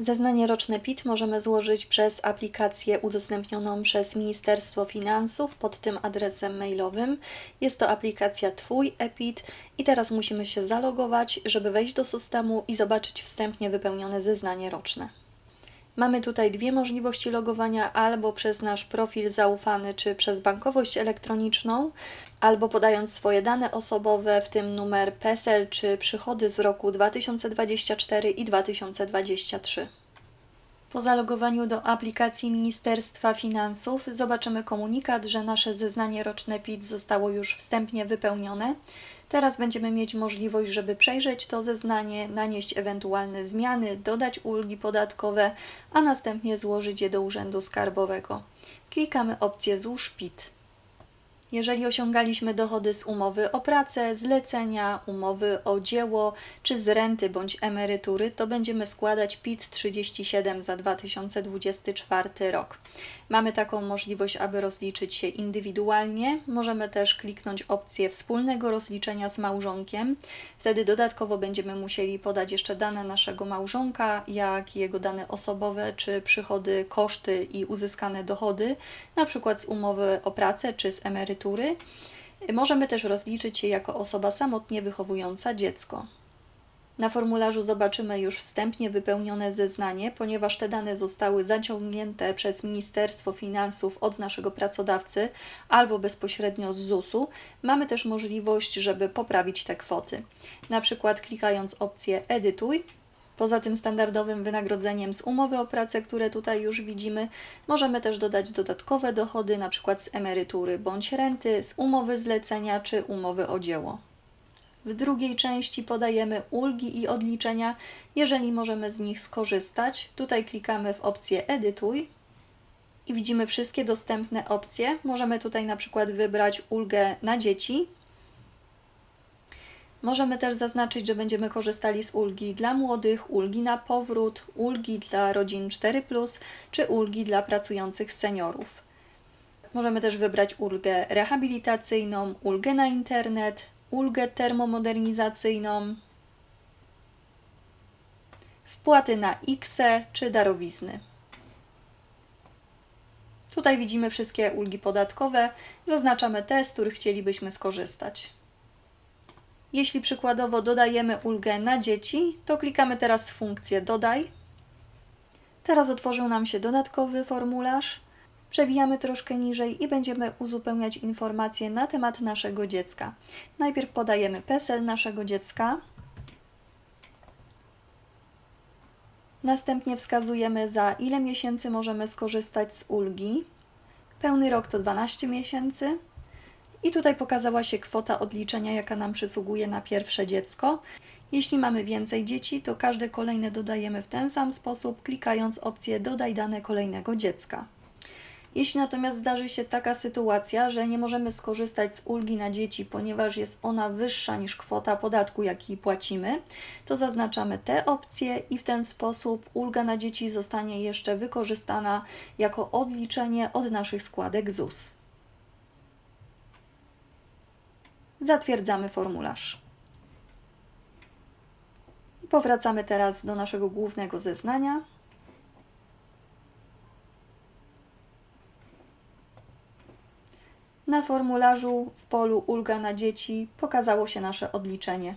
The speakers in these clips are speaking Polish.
Zeznanie roczne PIT możemy złożyć przez aplikację udostępnioną przez Ministerstwo Finansów pod tym adresem mailowym. Jest to aplikacja Twój ePIT i teraz musimy się zalogować, żeby wejść do systemu i zobaczyć wstępnie wypełnione zeznanie roczne. Mamy tutaj dwie możliwości logowania: albo przez nasz profil zaufany, czy przez bankowość elektroniczną, albo podając swoje dane osobowe, w tym numer PESEL czy przychody z roku 2024 i 2023. Po zalogowaniu do aplikacji Ministerstwa Finansów zobaczymy komunikat, że nasze zeznanie roczne PIT zostało już wstępnie wypełnione. Teraz będziemy mieć możliwość, żeby przejrzeć to zeznanie, nanieść ewentualne zmiany, dodać ulgi podatkowe, a następnie złożyć je do Urzędu Skarbowego. Klikamy opcję Złóż PIT. Jeżeli osiągaliśmy dochody z umowy o pracę, zlecenia, umowy o dzieło czy z renty bądź emerytury, to będziemy składać PIT 37 za 2024 rok. Mamy taką możliwość, aby rozliczyć się indywidualnie. Możemy też kliknąć opcję wspólnego rozliczenia z małżonkiem. Wtedy dodatkowo będziemy musieli podać jeszcze dane naszego małżonka, jak jego dane osobowe, czy przychody, koszty i uzyskane dochody, na przykład z umowy o pracę czy z emerytury. Możemy też rozliczyć się jako osoba samotnie wychowująca dziecko. Na formularzu zobaczymy już wstępnie wypełnione zeznanie, ponieważ te dane zostały zaciągnięte przez Ministerstwo Finansów od naszego pracodawcy albo bezpośrednio z ZUS-u. Mamy też możliwość, żeby poprawić te kwoty. Na przykład klikając opcję Edytuj, Poza tym standardowym wynagrodzeniem z umowy o pracę, które tutaj już widzimy, możemy też dodać dodatkowe dochody, np. z emerytury bądź renty, z umowy zlecenia czy umowy o dzieło. W drugiej części podajemy ulgi i odliczenia, jeżeli możemy z nich skorzystać. Tutaj klikamy w opcję Edytuj i widzimy wszystkie dostępne opcje. Możemy tutaj na przykład wybrać ulgę na dzieci. Możemy też zaznaczyć, że będziemy korzystali z ulgi dla młodych, ulgi na powrót, ulgi dla rodzin 4, czy ulgi dla pracujących seniorów. Możemy też wybrać ulgę rehabilitacyjną, ulgę na internet, ulgę termomodernizacyjną, wpłaty na IKSE czy darowizny. Tutaj widzimy wszystkie ulgi podatkowe, zaznaczamy te, z których chcielibyśmy skorzystać. Jeśli przykładowo dodajemy ulgę na dzieci, to klikamy teraz funkcję Dodaj. Teraz otworzył nam się dodatkowy formularz. Przewijamy troszkę niżej i będziemy uzupełniać informacje na temat naszego dziecka. Najpierw podajemy PESEL naszego dziecka. Następnie wskazujemy za ile miesięcy możemy skorzystać z ulgi. Pełny rok to 12 miesięcy. I tutaj pokazała się kwota odliczenia, jaka nam przysługuje na pierwsze dziecko. Jeśli mamy więcej dzieci, to każde kolejne dodajemy w ten sam sposób, klikając opcję Dodaj dane kolejnego dziecka. Jeśli natomiast zdarzy się taka sytuacja, że nie możemy skorzystać z ulgi na dzieci, ponieważ jest ona wyższa niż kwota podatku, jaki płacimy, to zaznaczamy te opcje i w ten sposób ulga na dzieci zostanie jeszcze wykorzystana jako odliczenie od naszych składek ZUS. Zatwierdzamy formularz. I powracamy teraz do naszego głównego zeznania. Na formularzu w polu Ulga na dzieci pokazało się nasze odliczenie.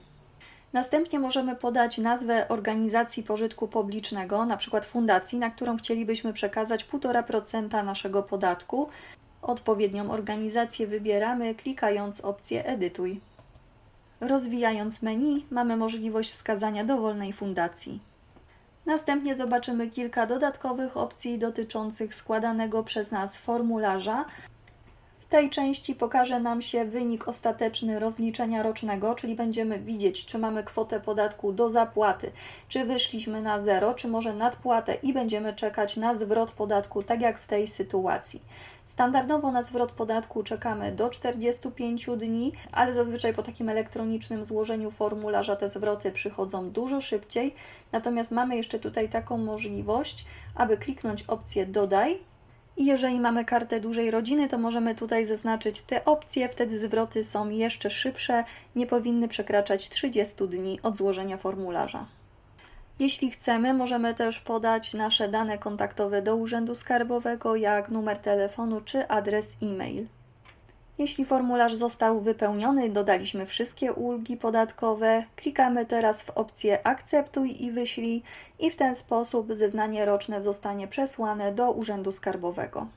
Następnie możemy podać nazwę organizacji pożytku publicznego, np. fundacji, na którą chcielibyśmy przekazać 1,5% naszego podatku. Odpowiednią organizację wybieramy klikając opcję Edytuj. Rozwijając menu mamy możliwość wskazania dowolnej fundacji. Następnie zobaczymy kilka dodatkowych opcji dotyczących składanego przez nas formularza, tej części pokaże nam się wynik ostateczny rozliczenia rocznego, czyli będziemy widzieć, czy mamy kwotę podatku do zapłaty, czy wyszliśmy na zero, czy może nadpłatę i będziemy czekać na zwrot podatku, tak jak w tej sytuacji. Standardowo na zwrot podatku czekamy do 45 dni, ale zazwyczaj po takim elektronicznym złożeniu formularza te zwroty przychodzą dużo szybciej. Natomiast mamy jeszcze tutaj taką możliwość, aby kliknąć opcję Dodaj i jeżeli mamy kartę dużej rodziny, to możemy tutaj zaznaczyć te opcje, wtedy zwroty są jeszcze szybsze, nie powinny przekraczać 30 dni od złożenia formularza. Jeśli chcemy, możemy też podać nasze dane kontaktowe do Urzędu Skarbowego, jak numer telefonu czy adres e-mail. Jeśli formularz został wypełniony, dodaliśmy wszystkie ulgi podatkowe, klikamy teraz w opcję Akceptuj i wyślij i w ten sposób zeznanie roczne zostanie przesłane do Urzędu Skarbowego.